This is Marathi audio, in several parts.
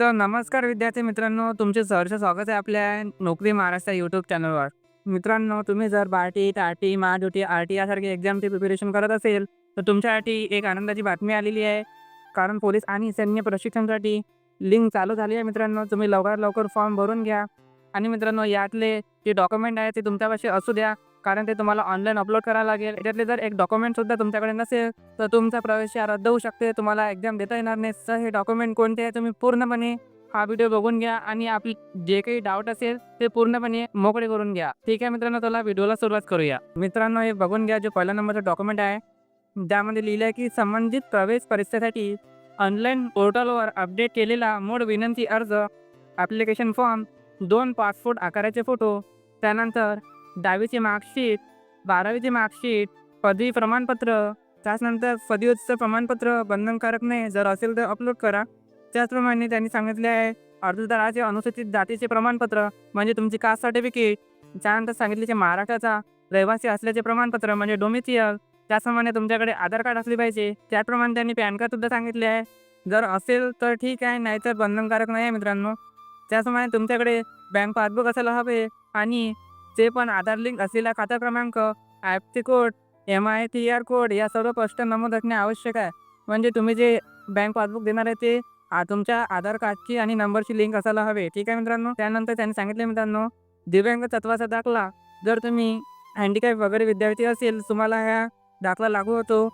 तर नमस्कार विद्यार्थी मित्रांनो तुमचे सहर्ष स्वागत आहे आपल्या नोकरी महाराष्ट्र यूट्यूब चॅनलवर मित्रांनो तुम्ही जर बार्टी टाटी महाडुटी आर टी यासारखी एक्झामची प्रिपरेशन करत असेल तर तुमच्यासाठी एक आनंदाची बातमी आलेली आहे. कारण पोलीस आणि सैन्य प्रशिक्षणासाठी लिंक चालू झाली आहे मित्रांनो तुम्ही लवकरात लवकर फॉर्म भरून घ्या. आणि मित्रांनो यातले जे डॉक्युमेंट आहे ते तुमच्यापाशी असू द्या. कारण ते तुम्हाला ऑनलाईन अपलोड करावं लागेल. याच्यातले जर एक डॉक्युमेंटसुद्धा तुमच्याकडे नसेल तर तुमचा प्रवेश रद्द होऊ शकते. तुम्हाला एक्झाम देता येणार नाही. सर हे डॉक्युमेंट कोणते आहे तुम्ही पूर्णपणे हा व्हिडिओ बघून घ्या आणि आपली जे काही डाऊट असेल ते पूर्णपणे मोकळे करून घ्या. ठीक आहे मित्रांनो तुला व्हिडिओला सुरुवात करूया. मित्रांनो हे बघून घ्या जो पहिला नंबरचा डॉक्युमेंट आहे त्यामध्ये लिहिलं आहे की संबंधित प्रवेश परीक्षेसाठी ऑनलाईन पोर्टलवर अपडेट केलेला मूळ विनंती अर्ज ॲप्लिकेशन फॉर्म दोन पासपोर्ट आकाराचे फोटो त्यानंतर दहावीची मार्कशीट बारावीची मार्कशीट पदवी प्रमाणपत्र त्याचनंतर पदवीचं प्रमाणपत्र बंधनकारक नाही जर असेल तर अपलोड करा. त्याचप्रमाणे त्यांनी सांगितले आहे अर्जदाराचे अनुसूचित जातीचे प्रमाणपत्र म्हणजे तुमची कास्ट सर्टिफिकेट त्यानंतर सांगितले महाराष्ट्राचा रहिवासी असल्याचे प्रमाणपत्र म्हणजे डोमिसियल त्याचप्रमाणे तुमच्याकडे आधार कार्ड असले पाहिजे. त्याचप्रमाणे त्यांनी पॅन कार्डसुद्धा सांगितले आहे. जर असेल तर ठीक आहे नाहीतर बंधनकारक नाही आहे मित्रांनो. त्याचप्रमाणे तुमच्याकडे बँक पासबुक असायला हवे आणि ते पण आधार लिंक असलेला खाता क्रमांक ॲपचे code M I C R code या सर्व स्पष्ट नमूद असणे आवश्यक आहे. म्हणजे तुम्ही जे बँक पासबुक देणार आहे ते आ- तुमच्या आधार कार्डची आणि नंबरची लिंक असायला हवे. ठीक आहे मित्रांनो? त्यानंतर त्यांनी सांगितले मित्रांनो दिव्यांग तत्वाचा दाखला. जर तुम्ही हँडिकॅप वगैरे विद्यार्थी असेल तुम्हाला ह्या दाखला लागू होतो.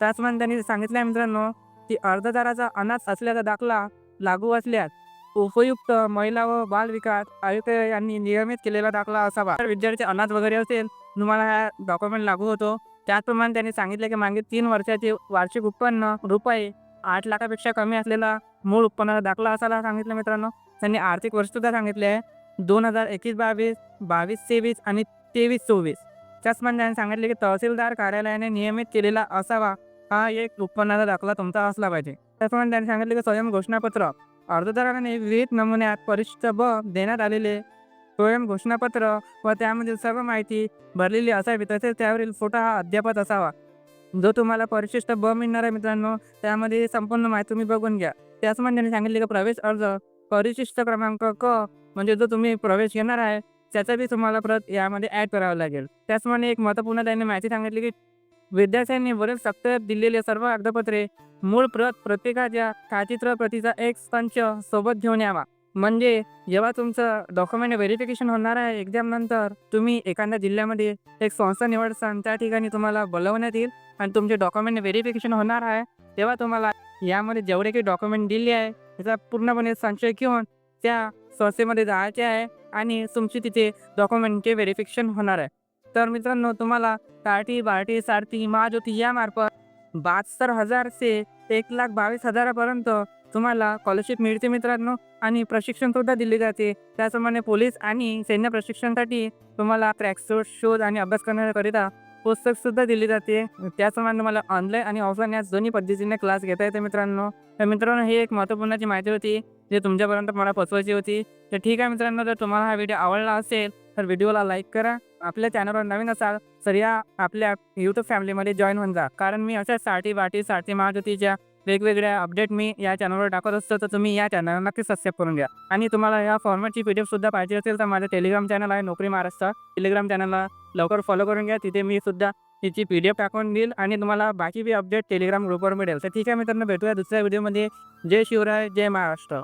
त्याचप्रमाणे त्यांनी सांगितलं आहे मित्रांनो की अर्जदाराचा अनाथ असल्याचा दाखला लागू असल्यास उपयुक्त महिला व बाल विकास आयुक्त यांनी नियमित केलेला दाखला असावा. विद्यार्थी अनाथ वगैरे असेल तुम्हाला हा डॉक्युमेंट लागू होतो. त्याचप्रमाणे त्यांनी सांगितले की मागे तीन वर्षाचे वार्षिक उत्पन्न रुपये आठ लाखापेक्षा कमी असलेला मूळ उत्पन्नाचा दाखला असायला सांगितलं मित्रांनो. त्यांनी आर्थिक वर्ष सुद्धा सांगितले आहे. दोन हजार एकवीस बावीस बावीस तेवीस आणि तेवीस चोवीस. त्याचप्रमाणे त्यांनी सांगितले की तहसीलदार कार्यालयाने नियमित केलेला असावा हा एक उत्पन्नाचा दाखला तुमचा असला पाहिजे. त्याचप्रमाणे त्यांनी सांगितले की स्वयं घोषणापत्र अर्जदाराने विविध नमुन्यात परिशिष्ट ब देण्यात आलेले स्वयं घोषणापत्र व त्यामधील सर्व माहिती भरलेली असावी तसेच त्यावरील फोटो हा अद्यापत असावा. जो तुम्हाला परिशिष्ट ब मिळणार आहे मित्रांनो त्यामध्ये संपूर्ण माहिती तुम्ही बघून घ्या. त्याचमध्ये त्यांनी सांगितले की प्रवेश अर्ज परिशिष्ट क्रमांक क म्हणजे जो तुम्ही प्रवेश घेणार आहे त्याचा बी तुम्हाला प्रत यामध्ये ॲड करावं लागेल. त्याचप्रमाणे एक महत्त्वपूर्ण त्यांनी माहिती सांगितली की विद्यार्थ्यांनी वरील सप्ताहात दिलेले सर्व कागदपत्रे मूळ प्रत प्रत्येकाच्या काचित्र प्रतीचा एक संच सोबत घेऊन यावा. म्हणजे जेव्हा तुमचं डॉक्युमेंट व्हेरिफिकेशन होणार आहे एक्झाम नंतर तुम्ही एखाद्या जिल्ह्यामध्ये एक संस्था निवडसान त्या ठिकाणी तुम्हाला बोलवण्यात येईल आणि तुमचे डॉक्युमेंट व्हेरिफिकेशन होणार आहे. तेव्हा तुम्हाला यामध्ये जेवढे काही डॉक्युमेंट दिले आहे त्याचा पूर्णपणे संचय घेऊन त्या संस्थेमध्ये जायचे आहे आणि तुमची तिथे डॉक्युमेंटचे व्हेरिफिकेशन होणार आहे. तर मित्रांनो तुम्हाला टाटी बार्टी सारथी महाज्योती यामार्फत बहात्तर हजार ते एक लाख बावीस हजारापर्यंत तुम्हाला स्कॉलरशिप मिळते मित्रांनो आणि प्रशिक्षण सुद्धा दिले जाते. त्याचप्रमाणे पोलीस आणि सैन्य प्रशिक्षणासाठी तुम्हाला ट्रॅकसूट शोध आणि अभ्यास करण्याकरिता पुस्तक सुद्धा दिली जाते. त्याचप्रमाणे तुम्हाला ऑनलाईन आणि ऑफलाईन या दोन्ही पद्धतीने क्लास घेता येते मित्रांनो. तर मित्रांनो ही एक महत्त्वपूर्णची माहिती होती जे तुमच्यापर्यंत मला पोचवायची होती. तर ठीक आहे मित्रांनो जर तुम्हाला हा व्हिडिओ आवडला असेल तर व्हिडिओला लाईक करा. आपल्या चॅनलवर नवीन असाल तर या आपल्या यूट्यूब फॅमिलीमध्ये जॉईन होऊन जा. कारण मी अशा साठी वाटी साठी महाज्योतीच्या वेगवेगळ्या अपडेट मी या चॅनलवर टाकत असतो तर तुम्ही या चॅनलला नक्की सबस्क्राईब करून घ्या. आणि तुम्हाला या फॉर्मॅटची पी डी सुद्धा पाहिजे असेल तर माझं टेलिग्राम चॅनल आहे नोकरी महाराष्ट्र. टेलिग्राम चॅनलला लवकर फॉलो करून घ्या. तिथे मी सुद्धा तिची पी डी एफ टाकून देईल आणि तुम्हाला बाकी बी अपडेट टेलिग्राम ग्रुपवर मिळेल. तर ठीक आहे मित्रांनो भेटूया दुसऱ्या व्हिडिओमध्ये जय शिवराय जय महाराष्ट्र.